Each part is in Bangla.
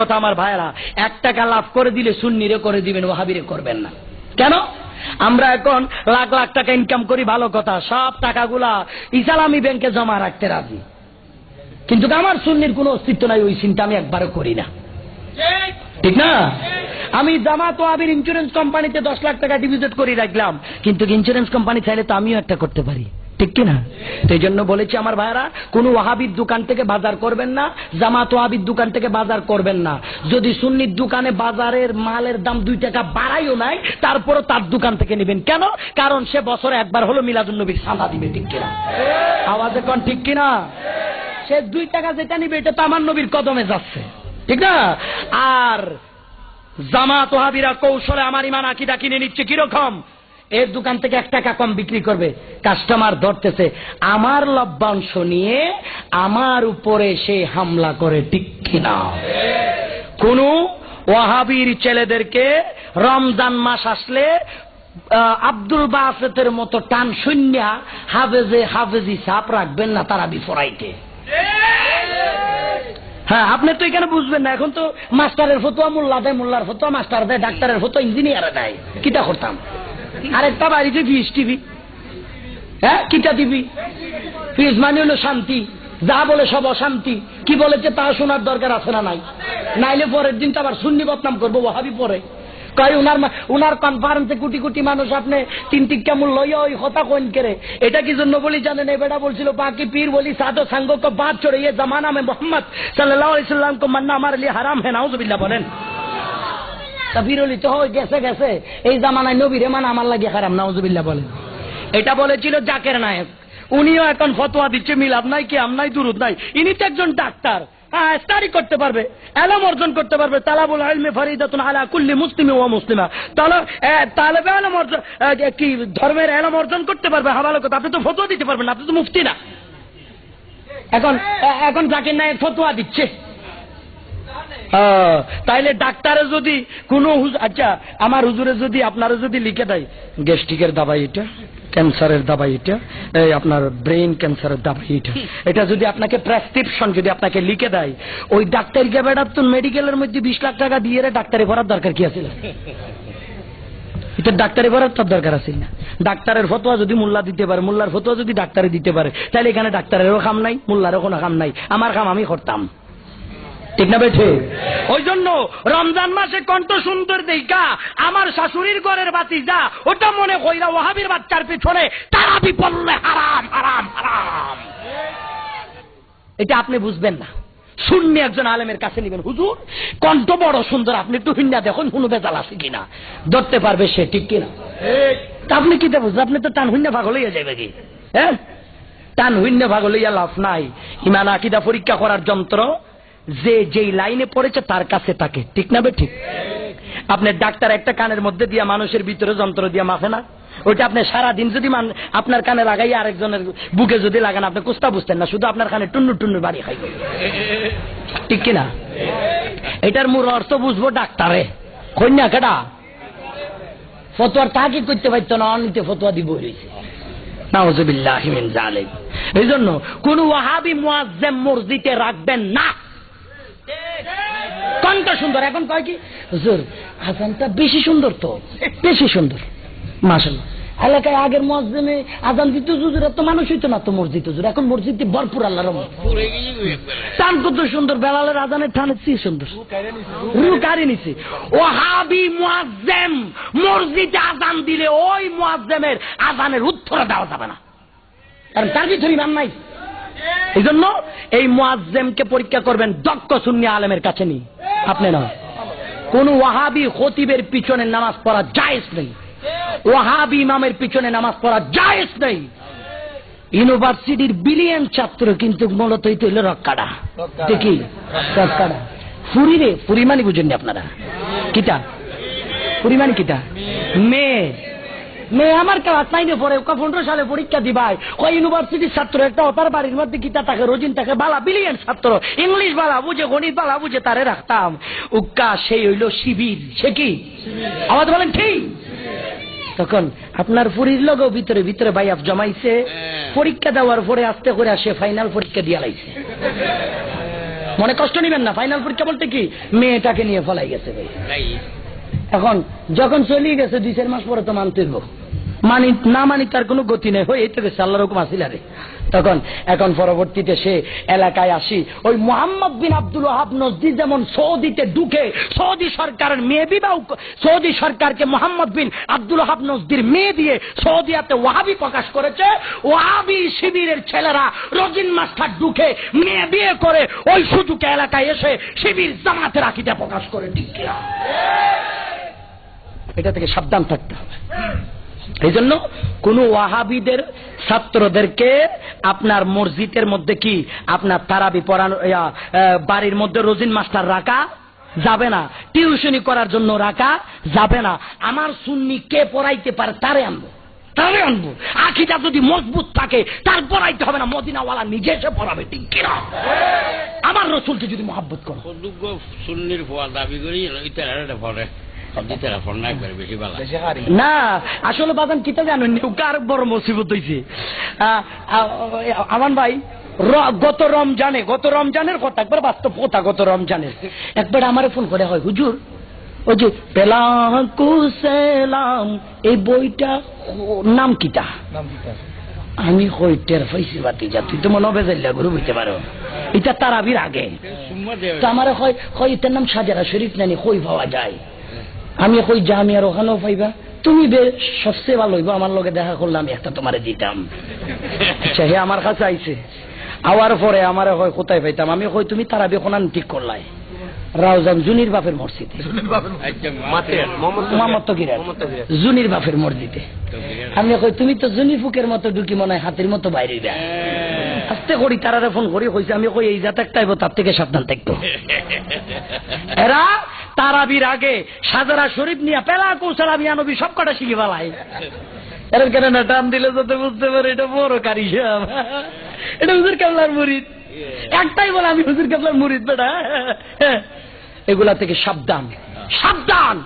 কথা আমার ভাইরা এক টাকা লাভ করে দিলে সুন্নিরে করে দিবেন ওহাবিরে করবেন না। কেন? আমরা এখন লাখ লাখ টাকা ইনকাম করি, ভালো কথা, সব টাকাগুলা ইসলামী ব্যাংকে জমা রাখতে রাজি। কিন্তু আমার সুন্নির কোনো অস্তিত্ব নাই, ওই চিন্তা আমি একবারও করি না। ঠিক না? আমি জামাত ও আবির ইন্স্যুরেন্স কোম্পানিতে দশ লাখ টাকা ডিপোজিট করে রাখলাম, কিন্তু ইন্স্যুরেন্স কোম্পানি চাইলে তো আমিও একটা করতে পারি। ঠিক কিনা? সেই জন্য বলেছি আমার ভাইরা কোন ওয়াহাবির দোকান থেকে বাজার করবেন না, জামাত ওয়াহাবির দোকান থেকে বাজার করবেন না। যদি সুন্নির দোকানে বাজারের মালের দাম দুই টাকা বাড়াইও নাই, তারপরও তার দোকান থেকে নেবেন। কেন? কারণ সে বছরে একবার হলো মিলাদুল নবীর সাদা দিবে, ঠিক কিনা? আওয়াজে কন ঠিক কিনা? সে দুই টাকা যেটা নিবে, এটা তো আমার নবীর কদমে যাচ্ছে। ঠিক না? আর জামাত ওহাবিরা কৌশলে আমার ইমান আকিদা নিয়ে নিচ্ছে কীরকম? এর দোকান থেকে এক টাকা কম বিক্রি করবে। কাস্টমার ধরতেছে, আমার লভ্যাংশ নিয়ে আমার উপরে সে হামলা করে, ঠিক কিনা? কোন ওয়াহাবির ছেলেদেরকে রমজান মাস আসলে আব্দুল বাসেতের মতো টান শূন্য হাফেজে হাফেজি সাপ রাখবেন না তারা বিফরাইতে হ্যাঁ আপনি তো এখানে বুঝবেন না, এখন তো মাস্টারের ফতোয়া, মোল্লা দেয়, মোল্লার ফতোয়া, মাস্টার দেয়, ডাক্তারের ফতোয়া, ইঞ্জিনিয়ার দেয়। কিটা করতাম? আরেকটা বাড়িতে ফিস টিভি। হ্যাঁ কিটা টিভি? ফিস মানে হলো শান্তি। যা বলে সব অশান্তি। কি বলেছে তা শোনার দরকার আছে না নাই? নাইলে পরের দিন তো আবার শূন্য বদনাম করব ওহাবি পরে। উনার কনফারেন্সে কোটি কোটি মানুষ আপনি তিন টিকা মূল্য ওই হতা কইন কেড়ে এটা কি জন্য বলি জানেন? বেটা বলছিল, বাকি পীর, বলি, সাধু সাঙ্গ বাদ চড়ে ইয়ে জামানা মে মোহাম্মদ সাল্লাহ ইসলামকে মান্না আমার হারাম হ্যাঁ নাউজবিল্লা বলেন। তো হয় গেছে গেছে। এই জামানায় নবীরে মান আমার লাগে খারাপ, নাউজুবিল্লাহ বলেন এটা বলেছিল জাকের নায়ক। উনিও এখন ফতোয়া দিচ্ছে, মিলাদ নাই কি নাই, দুরুদ নাই। ইনি তো একজন ডাক্তার। হ্যাঁ স্টাডি করতে পারবে, এলম অর্জন করতে পারবে। তালাবুল ইলমি ফরিদাতুন আলা কুল্লি মুসলিমি ওয়া মুসলিমা। তাহলে তালেবে এলম অর্জন কি ধর্মের এলম অর্জন করতে পারবে? ভালো কথা, আপনি তো ফতোয়া দিতে পারবেন আপনি তো মুফতি না। এখন এখন জাকির নায়ক ফতোয়া দিচ্ছে। তাইলে ডাক্তারে যদি কোন আচ্ছা আমার হুজুরে যদি আপনারা যদি লিখে দেয় গ্যাস্ট্রিকের দাবাই এটা ক্যান্সারের দাবাই এটা এই আপনার ব্রেন ক্যান্সারের দাবাই এটা। এটা যদি আপনাকে প্রেসক্রিপশন যদি আপনাকে লিখে দেয় ওই ডাক্তার কে বেড়ার তো মেডিকেলের মধ্যে বিশ লাখ টাকা দিয়ে রে ডাক্তারে ভরার দরকার কি আছে? এটা ডাক্তারে ভরার তোর দরকার আছে না। ডাক্তারের ফতোয়া যদি মোল্লা দিতে পারে মোল্লার ফতোয়া যদি ডাক্তারে দিতে পারে তাহলে এখানে ডাক্তারেরও কাম নাই মোল্লারও কোনো কাম নাই। আমার কাম আমি করতাম। ঠিক না বেঠে? ওই জন্য রমজান মাসে কণ্ঠ সুন্দর দেখা আমার শাশুড়ির ঘরের বাতি যা ওটা মনে কইরা ওহাবির বাচ্চার পিছনে তারা বিপল্লে হারাম হারাম হারাম। এটা আপনি বুঝবেন না। শূন্য একজন আলেমের কাছে নেবেন হুজুর কণ্ঠ বড় সুন্দর আপনি একটু হিন্না দেখুন কোনো বেজাল আছে কিনা? ধরতে পারবে সে ঠিক কিনা? আপনি কি বুঝলেন আপনি তো টান হুন্না ভাগ হইয়া যাবে কি? হ্যাঁ? টান হুন্না ভাগ হইয়া লাভ নাই। ইমান আকিদা পরীক্ষা করার যন্ত্র যে যেই লাইনে পড়েছে তার কাছে থাকে ঠিক না ঠিক? আপনার ডাক্তার একটা কানের মধ্যে দিয়া মানুষের ভিতরে যন্ত্র দিয়া মাফে না? ওইটা আপনি সারাদিন যদি আপনার কানে লাগাই, আরেকজনের বুকে যদি লাগান, আপনি কুস্তা বুঝতেন না, শুধু আপনার কানে টুন্নু টুন্নু বাড়ি খাই ঠিক কিনা? এটার মূল অর্থ বুঝব ডাক্তারে। কন্যা কেডা? ফতোয়ার তাকে করতে পারতো না, অনিতে ফতোয়া দিব রয়েছে নাউজুবিল্লাহ এই জন্য কোন ওয়াহাবি মুয়াজ্জেম মসজিদে রাখবেন না। কণ্ঠ সুন্দর এখন কয় কি? হুজুর আজানটা বেশি সুন্দর তো বেশি সুন্দর মাশাল্লাহ এলাকায় আগের মসজিদে আজান দিত হুজুর এত মানুষ হইতো না তো মসজিদ হুজুর এখন মসজিদে ভরপুর আল্লাহর রহমত। টান কত সুন্দর বেলালের আজানের টানের চেয়ে সুন্দর। রু কারি নিছে। ও হাবি মুয়াজ্জেম মসজিদে আজান দিলে ওই মুয়াজ্জেমের আজানের উত্তর দেওয়া যাবে না। কারণ তার ভিতরে ইমান নাই। এই জন্য এই মুয়াজ্জেমকে পরীক্ষা করবেন দক্ষ সুন্নি আলেমের কাছে নি আপনি না। কোন ওয়াহাবি খতিবের পিছনে নামাজ পড়া জায়েজ নেই। ওয়াহাবি ইমামের পিছনে নামাজ পড়া জায়েজ নেই। ইউনিভার্সিটির বিলিয়ন ছাত্র কিন্তু মূলত এই তৈল রক্কাডা। দেখি? রক্কাডা। ফুরি রে ফুরি মানে বুঝেননি আপনারা? কিটা? ফুরি মানে কিটা? মেয়ে। মেয়ে আমার ক্লাস নাইনে পড়ে ওকে পনেরো সালে পরীক্ষা দিবাই। ওই ইউনিভার্সিটির ছাত্র একটা ওতার বাড়ির মধ্যে গীতা থাকে রোজিন থাকে বালা বিলিয়ন ছাত্র। ইংলিশ বালা বুঝে গণিত বালা বুঝে তারে রাখতাম। উক্কা সেই হইল শিবির। সে কি? আওয়াজ বলেন ঠিক? তখন আপনার পুরীর লগেও ভিতরে ভিতরে জমাইছে। পরীক্ষা দেওয়ার পরে আস্তে করে আসে ফাইনাল পরীক্ষা দিয়া লাইছে। মনে কষ্ট নিবেন না ফাইনাল পরীক্ষা বলতে কি? মেয়েটাকে নিয়ে ফলাই গেছে ভাই। এখন যখন চলিয়ে গেছে দুই চার মাস পরে তো মানতে। মানি, না মানি তার কোনো গতি নেই। হয়ে তো গেছে আল্লাহ রকম আসিল আরে। তখন, এখন পরবর্তীতে সে এলাকায় আসি। ওই মোহাম্মদ বিন আব্দুল ওহাব নজদি যেমন সৌদিতে ঢুকে, সৌদি সরকারের মেয়ে বিবাহ সৌদি সরকারকে মোহাম্মদ বিন আব্দুল ওহাব নজদির মেয়ে দিয়ে সৌদিয়াতে ওয়াহাবি প্রকাশ করেছে। ওয়াহাবি শিবিরের ছেলেরা রজিন মাস্টার ঢুকে মেয়ে বিয়ে করে ওই সুযোগে এলাকায় এসে শিবির জামাতে রাখিতে প্রকাশ করে। ঠিক এটা থেকে সাবধান থাকতে হবে। এই জন্য কোন ওয়াহাবিদের, ছাত্রদেরকে আপনার মসজিদের মধ্যে কি আপনার তারাবি পড়ানো বাড়ির মধ্যে রোজিন মাস্টার রাখা যাবে না? টিউশনি করার জন্য রাখা যাবে না? আমার সুন্নি কে পড়াইতে পারে তারে আনব তারে আনব। আখিটা যদি মজবুত থাকে, তার পড়াইতে হবে না। মদিনাওয়ালা নিজে এসে পড়াবে, ঠিক কিনা? আমার রসুলকে যদি মহাব্বত করো। সুন্নির দাবি করি ইতারা পড়ে। না আসলে বাদান কিতা জানেন কার বড় মুসিবত হয়েছে আমান ভাই গত রমজানে গত রমজানের কথা একবার বাস্তব কথা গত রমজানের। একবার আমারে ফোন করে হয় হুজুর ওই যে পেলাকু সেলাম এই বইটা নাম কিটা আমি কই টের পাইছি বাতি যা তুই তো মনে হবে যাইলা গুরু বুঝতে পারো। এটা তারাবির আগে। তো আমার হয় হয় এটার নাম সাজারা শরীফ নানি কই পাওয়া যায়? আমি কই জামিয়ার ওখানেও পাইবা? তুমি বে সবচেয়ে ভালো হইব আমার লগে দেখা করলে আমি একটা তোমারে দিতাম। আচ্ছা হে আমার কাছে আইছে। আওয়ার পরে আমার হয় কোথায় পাইতাম? আমি কই তুমি তারা বেখনান ঠিক করলাই। রাউজান জুনির বাপের মসজিদে। আচ্ছা জুনির বাপের মসজিদে। আমি কই তুমি তো জুনি ফুকের মতো ঢুকি মনে হয় হাতের মতো বাইরে যা আস্তে করি তারারে ফোন করি কইছে আমি কই এই আইবো তার থেকে সাবধান থাকতো এরা তারাবির আগে সাজারা শরীফ নিয়ে পেলা কৌশল আমি আনবি সব কটা শিখে ফেলাই। এর কেন না টান দিলে যাতে বুঝতে পারে এটা বড় কারি এটা হুজুর কাবলার মুরিদ। একটাই বলে আমি হুজুর কাবলার মুরিদ বেটা। এগুলা থেকে সাবধান। সাবধান!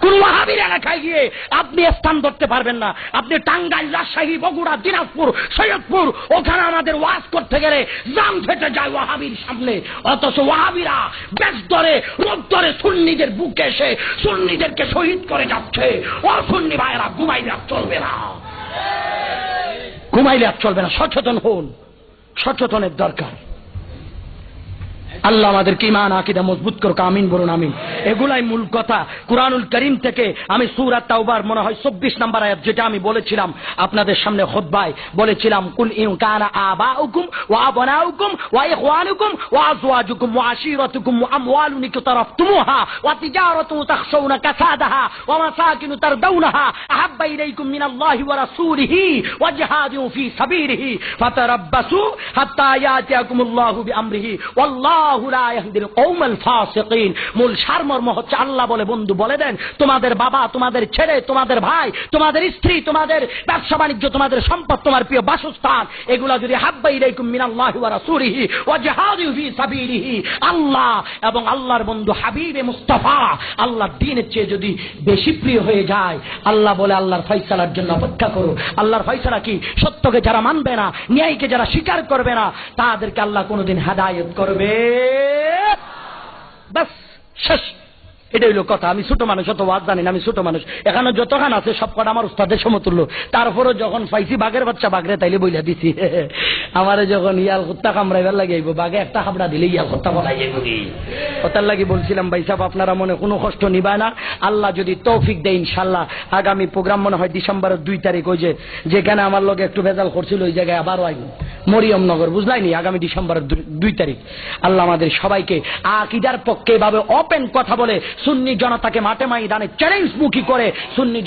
কোন মহাবীর এলাকায় গিয়ে আপনি স্থান ধরতে পারবেন না। আপনি টাঙ্গাইল, রাজশাহী, বগুড়া, দিনাজপুর, সৈয়দপুর, ওখানে আমাদের ওয়াজ করতে গেলে জাম ফেটে যায় ওয়াহাবির সামনে। অথচ ওয়াহাবিরা বেশ ধরে, রোদ ধরে সুন্নিদের বুকে এসে সুন্নিদেরকে শহীদ করে যাচ্ছে। ও সুন্নি ভাইয়েরা, ঘুমাইলে আর চলবে না। ঘুমাইলে আর চলবে না। সচেতন হন। সচেতনের দরকার। আল্লাহ আমাদেরকে ইমান আকিদা মজবুত করুক, আমিন বলুন, আমিন। এগুলাই মূল কথা। কুরআনুল করিম থেকে আমি সুরাত তাওবার, মনে হয় চব্বিশ নাম্বার আয়াত যেটা আমি বলেছিলাম আপনাদের সামনে খোদবায়। বলেছিলাম, কুল ইউ কানা আবাউকুম ওয়া আবনাউকুম ওয়া ইখওয়ানুকুম ওয়া আজওয়াজুকুম ওয়া আশিরাতুকুম ওয়া আমওয়ালুন ইকতারাফতুমুহা ওয়া তিজারাতুন তাখশাউনা কাসাদাহা ওয়া মাসাকিন তারদাউনাহা আহাব্বা ইলাইকুম মিনাল্লাহি ওয়া রাসূলিহি ওয়া জিহাদিন ফি সাবিলিহি ফাতারাব্বাসু হাত্তা ইয়াতিয়াকুমুল্লাহু বিআমরিহি। ওয়াল্লাহু মূল সারমর্ম হচ্ছে আল্লাহ বলে, বন্ধু বলে দেন, তোমাদের বাবা, তোমাদের ছেলে, তোমাদের ভাই, তোমাদের স্ত্রী, তোমাদের ব্যবসা বাণিজ্য, তোমাদের সম্পদ, তোমার প্রিয় বাসস্থান, এগুলা যদি আল্লাহ এবং আল্লাহর বন্ধু হাবিবে মুস্তাফা, আল্লাহর দ্বীনের চেয়ে যদি বেশি প্রিয় হয়ে যায়, আল্লাহ বলে, আল্লাহর ফয়সালার জন্য অপেক্ষা করো। আল্লাহর ফয়সালা কি? সত্যকে যারা মানবে না, ন্যায়কে যারা স্বীকার করবে না, তাদেরকে আল্লাহ কোনোদিন হেদায়েত করবে بس شش এটা হইল কথা। আমি ছোট মানুষ, অত ওয়াজ জানি না, আমি ছোট মানুষ। এখানে যতখান আছে সব কটা আমার উস্তাদের সমতুল্য। তারপরও যখন পাইছি বাঘের বাচ্চা, বাঘরে তাইলে বইলা দিছি। আমারে যখন ইয়াল হত্যা কামড়াইবার লাগে আইব, বাঘে একটা হাবড়া দিলে ইয়াল হত্যা বলাই যাইব কি? ওটার লাগে বলছিলাম, ভাই সাহেব, আপনারা মনে কোনো কষ্ট নিবায় না। আল্লাহ যদি তৌফিক দেয় ইনশাল্লাহ। আগামী প্রোগ্রাম মনে হয় ডিসেম্বরের দুই তারিখ ওই যে, যেখানে আমার লগে একটু ভেজাল করছিল, ওই জায়গায় আবারও আইব। মরিয়মনগর, বুঝলাইনি? আগামী ডিসেম্বরের দুই তারিখ। আল্লাহ আমাদের সবাইকে আকিদার পক্ষে এভাবে ওপেন কথা বলে সুন্নি জনতাকে মাঠে ময়দানে চ্যালেঞ্জ মুখী করে সুন্নি